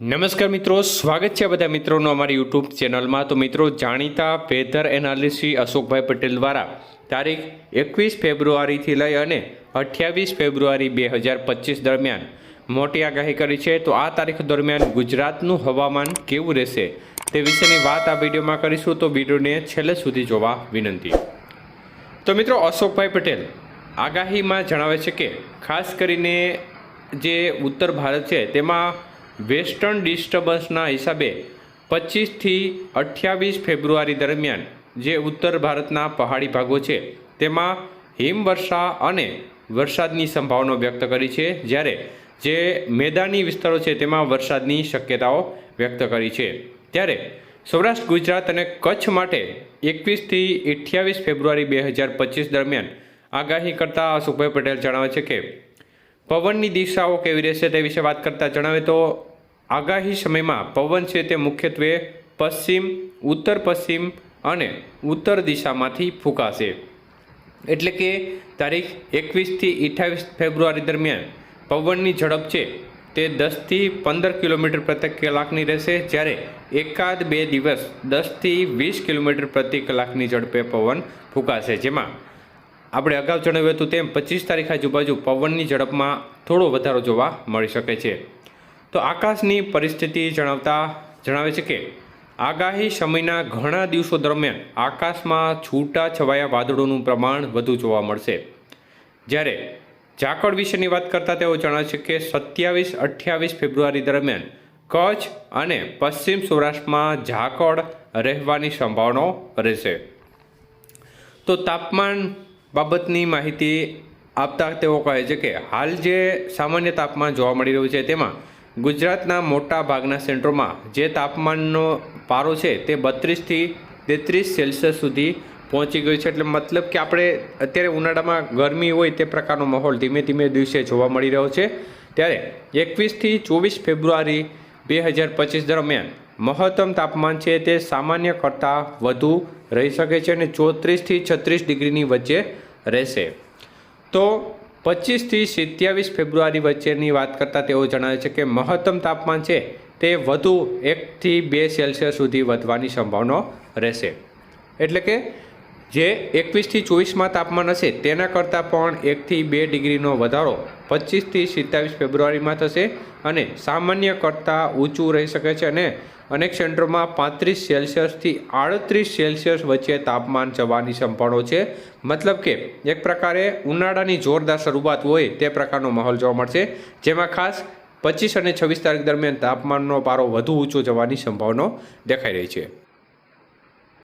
નમસ્કાર મિત્રો, સ્વાગત છે બધા મિત્રોનું અમારી યુટ્યુબ ચેનલમાં. તો મિત્રો, જાણીતા વેધર એનાલિસી અશોકભાઈ પટેલ દ્વારા તારીખ એકવીસ ફેબ્રુઆરીથી લઈ અને અઠ્યાવીસ ફેબ્રુઆરી બે હજાર પચીસ દરમિયાન મોટી આગાહી કરી છે. તો આ તારીખ દરમિયાન ગુજરાતનું હવામાન કેવું રહેશે તે વિશેની વાત આ વિડીયોમાં કરીશું. તો વિડીયોને છેલ્લે સુધી જોવા વિનંતી. તો મિત્રો, અશોકભાઈ પટેલ, આગાહીમાં જણાવે છે કે ખાસ કરીને જે ઉત્તર ભારત છે, તેમાં વેસ્ટર્ન ડિસ્ટર્બન્સના હિસાબે પચીસથી અઠ્યાવીસ ફેબ્રુઆરી દરમિયાન જે ઉત્તર ભારતના પહાડી ભાગો છે, તેમાં હિમવર્ષા અને વરસાદની સંભાવના વ્યક્ત કરી છે, જ્યારે જે મેદાની વિસ્તારો છે, તેમાં વરસાદની શક્યતાઓ વ્યક્ત કરી છે. ત્યારે સૌરાષ્ટ્ર, ગુજરાત અને કચ્છ માટે એકવીસથી અઠ્યાવીસ ફેબ્રુઆરી બે હજાર પચીસ દરમિયાન આગાહી કરતા અશોકભાઈ પટેલ જણાવે છે કે, પવનની દિશાઓ કેવી રહેશે તે વિશે વાત કરતાં જણાવે તો આગાહી સમયમાં પવન છે તે મુખ્યત્વે પશ્ચિમ, ઉત્તર પશ્ચિમ અને ઉત્તર દિશામાંથી ફૂંકાશે. એટલે કે તારીખ એકવીસથી અઠ્યાવીસ ફેબ્રુઆરી દરમિયાન પવનની ઝડપ છે તે દસથી પંદર કિલોમીટર પ્રતિ કલાકની રહેશે, જ્યારે એકાદ બે દિવસ દસથી વીસ કિલોમીટર પ્રતિ કલાકની ઝડપે પવન ફૂંકાશે. જેમાં આપણે અગાઉ જણાવ્યું હતું તેમ પચીસ તારીખ આજુબાજુ પવનની ઝડપમાં થોડો વધારો જોવા મળી શકે છે. તો આકાશની પરિસ્થિતિ જણાવતા જણાવે છે કે આગાહી સમયના ઘણા દિવસો દરમિયાન આકાશમાં છૂટા છવાયા વાદળોનું પ્રમાણ વધુ જોવા મળશે. જ્યારે ઝાકળ વિશેની વાત કરતાં તેઓ જણાવે છે કે સત્યાવીસ અઠ્યાવીસ ફેબ્રુઆરી દરમિયાન કચ્છ અને પશ્ચિમ સૌરાષ્ટ્રમાં ઝાકળ રહેવાની સંભાવનાઓ રહેશે. તો તાપમાન બાબતની માહિતી આપતા તેઓ કહે છે કે હાલ જે સામાન્ય તાપમાન જોવા મળી રહ્યું છે તેમાં ગુજરાતના મોટા ભાગના સેન્ટરોમાં જે તાપમાનનો પારો છે તે બત્રીસથી તેત્રીસ સેલ્સિયસ સુધી પહોંચી ગયું છે. એટલે મતલબ કે આપણે અત્યારે ઉનાળામાં ગરમી હોય તે પ્રકારનો માહોલ ધીમે ધીમે દિવસે જોવા મળી રહ્યો છે. ત્યારે એકવીસથી ચોવીસ ફેબ્રુઆરી બે હજાર પચીસ દરમિયાન મહત્તમ તાપમાન છે તે સામાન્ય કરતાં વધુ રહી શકે છે અને ચોત્રીસથી છત્રીસ ડિગ્રીની વચ્ચે રહેશે. તો પચીસથી સત્યાવીસ ફેબ્રુઆરી વચ્ચેની વાત કરતાં તેઓ જણાવે છે કે મહત્તમ તાપમાન છે તે વધુ એકથી બે સેલ્સિયસ સુધી વધવાની સંભાવના રહેશે. એટલે કે જે એકવીસથી ચોવીસમાં તાપમાન હશે, તેના કરતાં પણ એકથી બે ડિગ્રીનો વધારો પચીસથી સિત્તાવીસ ફેબ્રુઆરીમાં થશે અને સામાન્ય કરતાં ઊંચું રહી શકે છે અને અનેક સેન્ટરોમાં પાંત્રીસ સેલ્સિયસથી આડત્રીસ સેલ્સિયસ વચ્ચે તાપમાન જવાની સંભાવના છે. મતલબ કે એક પ્રકારે ઉનાળાની જોરદાર શરૂઆત હોય તે પ્રકારનો માહોલ જોવા મળશે, જેમાં ખાસ પચીસ અને છવ્વીસ તારીખ દરમિયાન તાપમાનનો પારો વધુ ઊંચો જવાની સંભાવના દેખાઈ રહી છે.